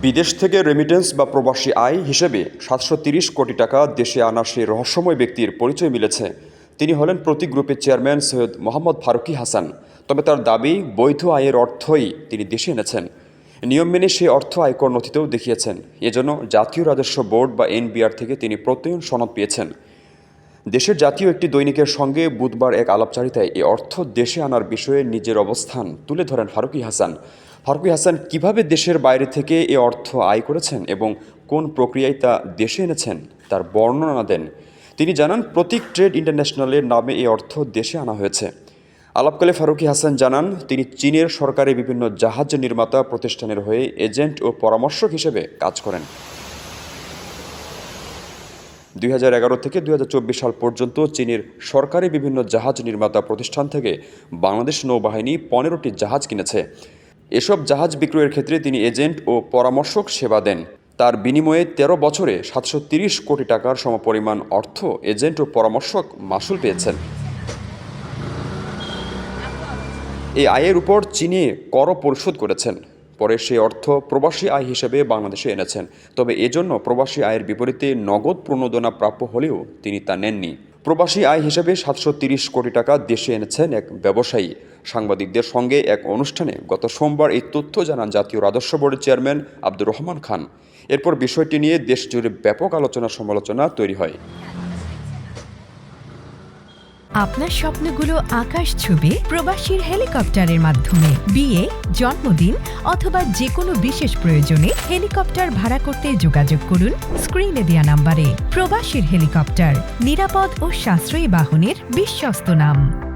বিদেশ থেকে রেমিটেন্স বা প্রবাসী আয় হিসেবে সাতশো তিরিশ কোটি টাকা দেশে আনা সেই রহস্যময় ব্যক্তির পরিচয় মিলেছে। তিনি হলেন প্রতি গ্রুপের চেয়ারম্যান সৈয়দ মোহাম্মদ ফারুকি হাসান। তবে তার দাবি, বৈধ আয়ের অর্থই তিনি দেশে এনেছেন। নিয়ম মেনে সেই অর্থ আয়কর নথিতেও দেখিয়েছেন। এজন্য জাতীয় রাজস্ব বোর্ড বা এনবিআর থেকে তিনি প্রত্যয়ন সনদ পেয়েছেন। দেশের জাতীয় একটি দৈনিকের সঙ্গে বুধবার এক আলাপচারিতায় এই অর্থ দেশে আনার বিষয়ে নিজের অবস্থান তুলে ধরেন ফারুকি হাসান। ফারুকি হাসান কীভাবে দেশের বাইরে থেকে এ অর্থ আয় করেছেন এবং কোন প্রক্রিয়ায় তা দেশে এনেছেন, তার বর্ণনা দেন। তিনি জানান, প্রতীক ট্রেড ইন্টারন্যাশনালের নামে এই অর্থ দেশে আনা হয়েছে। আলাপকালে ফারুকি হাসান জানান, তিনি চীনের সরকারি বিভিন্ন জাহাজ নির্মাতা প্রতিষ্ঠানের হয়ে এজেন্ট ও পরামর্শক হিসেবে কাজ করেন। দুই হাজার এগারো থেকে দুই হাজার চব্বিশ সাল পর্যন্ত চীনের সরকারি বিভিন্ন জাহাজ নির্মাতা প্রতিষ্ঠান থেকে বাংলাদেশ নৌবাহিনী পনেরোটি জাহাজ কিনেছে। এসব জাহাজ বিক্রয়ের ক্ষেত্রে তিনি এজেন্ট ও পরামর্শক সেবা দেন। তার বিনিময়ে ১৩ বছরে সাতশো কোটি টাকার সমপরিমাণ অর্থ এজেন্ট ও পরামর্শক মাসুল পেয়েছেন। এই আয়ের উপর চীনে কর পরিশোধ করেছেন। পরে সেই অর্থ প্রবাসী আয় হিসেবে বাংলাদেশে এনেছেন। তবে এজন্য প্রবাসী আয়ের বিপরীতে নগদ প্রণোদনা প্রাপ্য হলেও তিনি তা নেননি। প্রবাসী আয় হিসেবে সাতশো কোটি টাকা দেশে এনেছেন এক ব্যবসায়ী। সাংবাদিকদের সঙ্গে এক অনুষ্ঠানে গত সোমবার এই তথ্য জানান জাতীয় রাজস্ব বোর্ডের চেয়ারম্যান আব্দুর রহমান খান। এরপর বিষয়টি নিয়ে দেশ জুড়ে ব্যাপক আলোচনা সমালোচনা তৈরি হয়। আপনার স্বপ্নগুলো আকাশ ছুবে প্রবাসীর হেলিকপ্টারের মাধ্যমে। বিয়ে, জন্মদিন অথবা যে কোনো বিশেষ প্রয়োজনে হেলিকপ্টার ভাড়া করতে যোগাযোগ করুন স্ক্রিনে দেয়া নাম্বারে। প্রবাসীর হেলিকপ্টার, নিরাপদ ও সাশ্রয়ী বাহনের বিশ্বস্ত নাম।